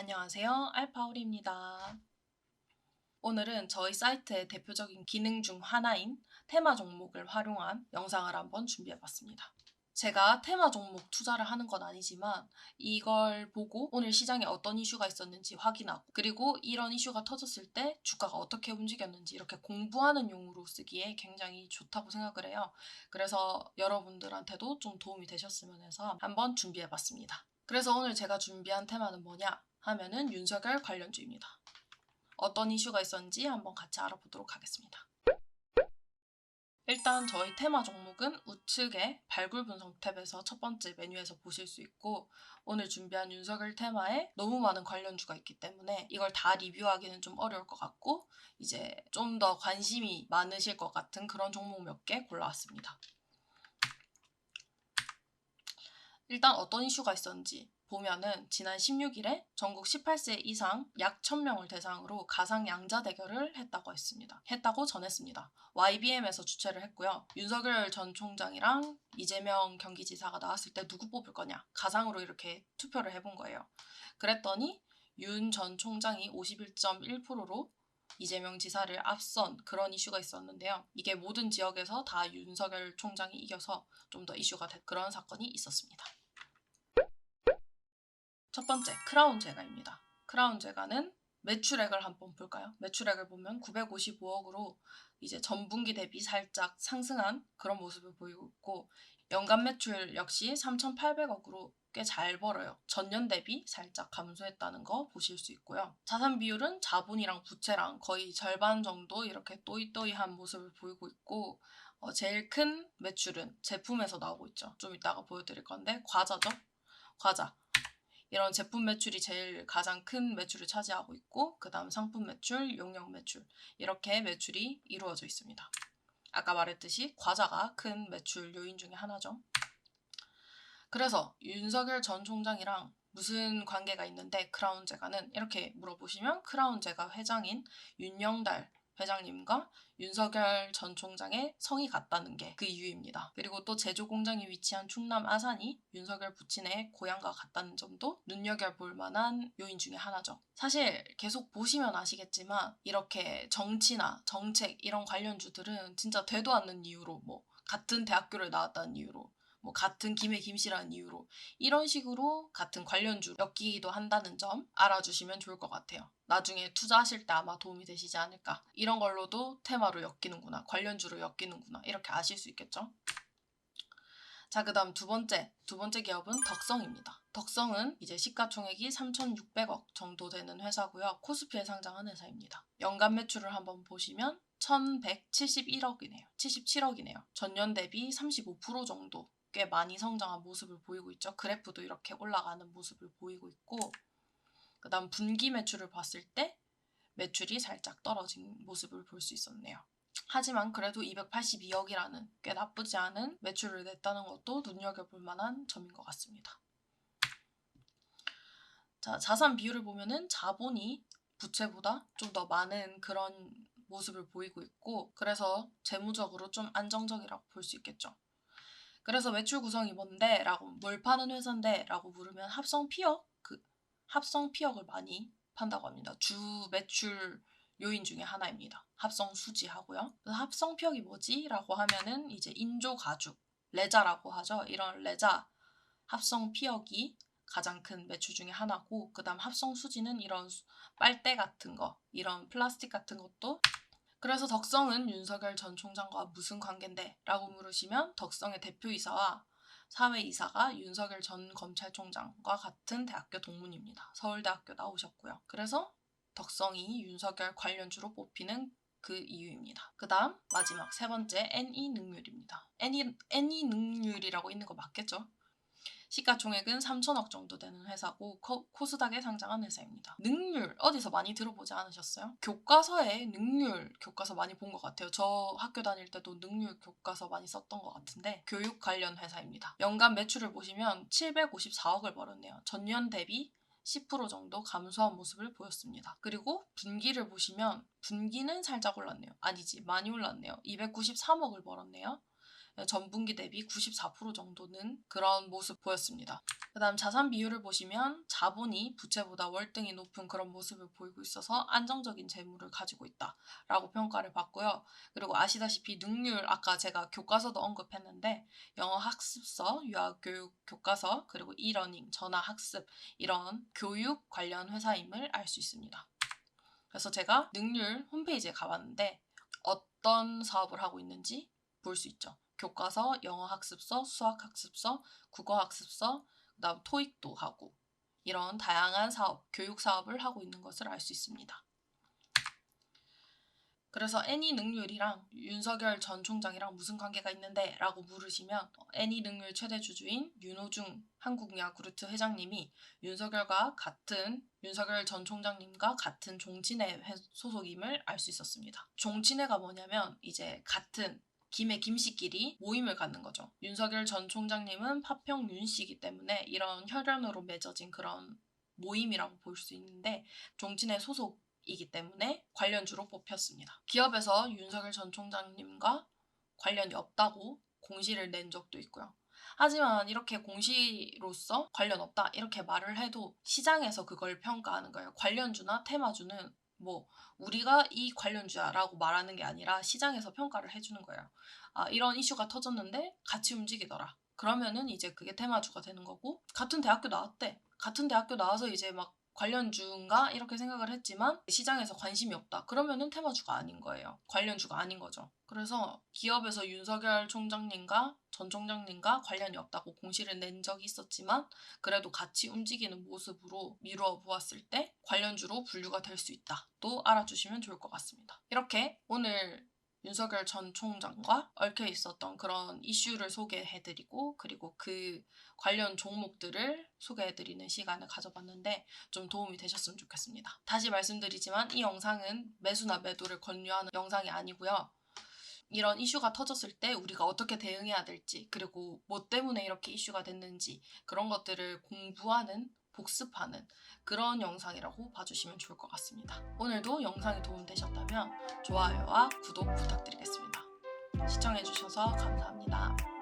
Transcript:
안녕하세요. 알파울입니다. 오늘은 저희 사이트의 대표적인 기능 중 하나인 테마 종목을 활용한 영상을 한번 준비해봤습니다. 제가 테마 종목 투자를 하는 건 아니지만 이걸 보고 오늘 시장에 어떤 이슈가 있었는지 확인하고 그리고 이런 이슈가 터졌을 때 주가가 어떻게 움직였는지 이렇게 공부하는 용으로 쓰기에 굉장히 좋다고 생각을 해요. 그래서 여러분들한테도 좀 도움이 되셨으면 해서 한번 준비해봤습니다. 그래서 오늘 제가 준비한 테마는 뭐냐 하면은 윤석열 관련주입니다. 어떤 이슈가 있었는지 한번 같이 알아보도록 하겠습니다. 일단 저희 테마 종목은 우측의 발굴 분석 탭에서 첫 번째 메뉴에서 보실 수 있고 오늘 준비한 윤석열 테마에 너무 많은 관련주가 있기 때문에 이걸 다 리뷰하기는 좀 어려울 것 같고 이제 좀 더 관심이 많으실 것 같은 그런 종목 몇 개 골라왔습니다. 일단 어떤 이슈가 있었는지 보면은 지난 16일에 전국 18세 이상 약 1000명을 대상으로 가상 양자 대결을 했다고 했습니다. 했다고 전했습니다. YBM에서 주최를 했고요. 윤석열 전 총장이랑 이재명 경기지사가 나왔을 때 누구 뽑을 거냐 가상으로 이렇게 투표를 해본 거예요. 그랬더니 윤 전 총장이 51.1%로 이재명 지사를 앞선 그런 이슈가 있었는데요. 이게 모든 지역에서 다 윤석열 총장이 이겨서 좀 더 이슈가 된 그런 사건이 있었습니다. 첫 번째 크라운 제가입니다. 크라운 제가는 매출액을 한번 볼까요? 매출액을 보면 955억으로 이제 전분기 대비 살짝 상승한 그런 모습을 보이고 있고 연간 매출 역시 3,800억으로 꽤 잘 벌어요. 전년 대비 살짝 감소했다는 거 보실 수 있고요. 자산 비율은 자본이랑 부채랑 거의 절반 정도 이렇게 또이또이한 모습을 보이고 있고 어, 제일 큰 매출은 제품에서 나오고 있죠. 좀 이따가 보여드릴 건데 과자죠. 과자. 이런 제품 매출이 제일 가장 큰 매출을 차지하고 있고 그 다음 상품 매출, 용역 매출 이렇게 매출이 이루어져 있습니다. 아까 말했듯이 과자가 큰 매출 요인 중에 하나죠. 그래서 윤석열 전 총장이랑 무슨 관계가 있는데 크라운 제가는 이렇게 물어보시면 크라운 제가 회장인 윤영달 회장님과 윤석열 전 총장의 성이 같다는 게 그 이유입니다. 그리고 또 제조 공장이 위치한 충남 아산이 윤석열 부친의 고향과 같다는 점도 눈여겨볼 만한 요인 중에 하나죠. 사실 계속 보시면 아시겠지만 이렇게 정치나 정책 이런 관련주들은 진짜 되도 않는 이유로 뭐 같은 대학교를 나왔다는 이유로 뭐 같은 김해 김씨라는 이유로 이런 식으로 같은 관련주 엮이기도 한다는 점 알아주시면 좋을 것 같아요. 나중에 투자하실 때 아마 도움이 되시지 않을까. 이런 걸로도 테마로 엮이는구나. 관련주로 엮이는구나. 이렇게 아실 수 있겠죠? 자, 그 다음 두 번째. 두 번째 기업은 덕성입니다. 덕성은 이제 시가총액이 3,600억 정도 되는 회사고요. 코스피에 상장한 회사입니다. 연간 매출을 한번 보시면 1,171억이네요. 77억이네요. 전년 대비 35% 정도 꽤 많이 성장한 모습을 보이고 있죠. 그래프도 이렇게 올라가는 모습을 보이고 있고 그 다음 분기 매출을 봤을 때 매출이 살짝 떨어진 모습을 볼 수 있었네요. 하지만 그래도 282억이라는 꽤 나쁘지 않은 매출을 냈다는 것도 눈여겨볼 만한 점인 것 같습니다. 자, 자산 비율을 보면은 자본이 부채보다 좀 더 많은 그런 모습을 보이고 있고 그래서 재무적으로 좀 안정적이라고 볼 수 있겠죠. 그래서 매출 구성이 뭔데? 라고 뭘 파는 회사인데? 라고 물으면 합성 피역? 그 합성 피역을 많이 판다고 합니다. 주 매출 요인 중에 하나입니다. 합성 수지하고요. 합성 피역이 뭐지? 라고 하면은 이제 인조 가죽, 레자라고 하죠. 이런 레자 합성 피역이 가장 큰 매출 중에 하나고 그다음 합성 수지는 이런 빨대 같은 거, 이런 플라스틱 같은 것도 그래서 덕성은 윤석열 전 총장과 무슨 관계인데? 라고 물으시면 덕성의 대표이사와 사회이사가 윤석열 전 검찰총장과 같은 대학교 동문입니다. 서울대학교 나오셨고요. 그래서 덕성이 윤석열 관련주로 뽑히는 그 이유입니다. 그 다음 마지막 세 번째 NE 능률입니다. NE, NE 능률이라고 있는 거 맞겠죠? 시가총액은 3천억 정도 되는 회사고 코, 코스닥에 상장한 회사입니다. 능률 어디서 많이 들어보지 않으셨어요? 교과서에 능률 교과서 많이 본 것 같아요. 저 학교 다닐 때도 능률 교과서 많이 썼던 것 같은데 교육 관련 회사입니다. 연간 매출을 보시면 754억을 벌었네요. 전년 대비 10% 정도 감소한 모습을 보였습니다. 그리고 분기를 보시면 분기는 살짝 올랐네요. 아니지 많이 올랐네요. 293억을 벌었네요. 전분기 대비 94% 정도는 그런 모습 보였습니다. 그 다음 자산 비율을 보시면 자본이 부채보다 월등히 높은 그런 모습을 보이고 있어서 안정적인 재물을 가지고 있다 라고 평가를 받고요. 그리고 아시다시피 능률 아까 제가 교과서도 언급했는데 영어 학습서, 유학 교육 교과서, 그리고 이러닝, 전화 학습 이런 교육 관련 회사임을 알 수 있습니다. 그래서 제가 능률 홈페이지에 가봤는데 어떤 사업을 하고 있는지 볼 수 있죠. 교과서, 영어 학습서, 수학 학습서, 국어 학습서, 그다음 토익도 하고 이런 다양한 사업, 교육 사업을 하고 있는 것을 알 수 있습니다. 그래서 애니 능률이랑 윤석열 전 총장이랑 무슨 관계가 있는데? 라고 물으시면 애니 능률 최대 주주인 윤호중 한국야구르트 회장님이 윤석열과 같은 윤석열 전 총장님과 같은 종친회 회- 소속임을 알 수 있었습니다. 종친회가 뭐냐면 이제 같은 김의 김씨끼리 모임을 갖는 거죠. 윤석열 전 총장님은 파평 윤 씨이기 때문에 이런 혈연으로 맺어진 그런 모임이라고 볼 수 있는데 종친회 소속이기 때문에 관련주로 뽑혔습니다. 기업에서 윤석열 전 총장님과 관련이 없다고 공시를 낸 적도 있고요. 하지만 이렇게 공시로서 관련 없다 이렇게 말을 해도 시장에서 그걸 평가하는 거예요. 관련주나 테마주는 뭐 우리가 이 관련주야라고 말하는 게 아니라 시장에서 평가를 해주는 거예요. 아 이런 이슈가 터졌는데 같이 움직이더라. 그러면은 이제 그게 테마주가 되는 거고 같은 대학교 나왔대. 같은 대학교 나와서 이제 막 관련주인가 이렇게 생각을 했지만 시장에서 관심이 없다. 그러면은 테마주가 아닌 거예요. 관련주가 아닌 거죠. 그래서 기업에서 윤석열 총장님과 전 총장님과 관련이 없다고 공시를 낸 적이 있었지만 그래도 같이 움직이는 모습으로 미루어 보았을 때 관련주로 분류가 될 수 있다. 또 알아주시면 좋을 것 같습니다. 이렇게 오늘 윤석열 전 총장과 얽혀 있었던 그런 이슈를 소개해드리고 그리고 그 관련 종목들을 소개해드리는 시간을 가져봤는데 좀 도움이 되셨으면 좋겠습니다. 다시 말씀드리지만 이 영상은 매수나 매도를 권유하는 영상이 아니고요. 이런 이슈가 터졌을 때 우리가 어떻게 대응해야 될지 그리고 뭐 때문에 이렇게 이슈가 됐는지 그런 것들을 공부하는 복습하는 그런 영상이라고 봐주시면 좋을 것 같습니다. 오늘도 영상이 도움되셨다면 좋아요와 구독 부탁드리겠습니다. 시청해주셔서 감사합니다.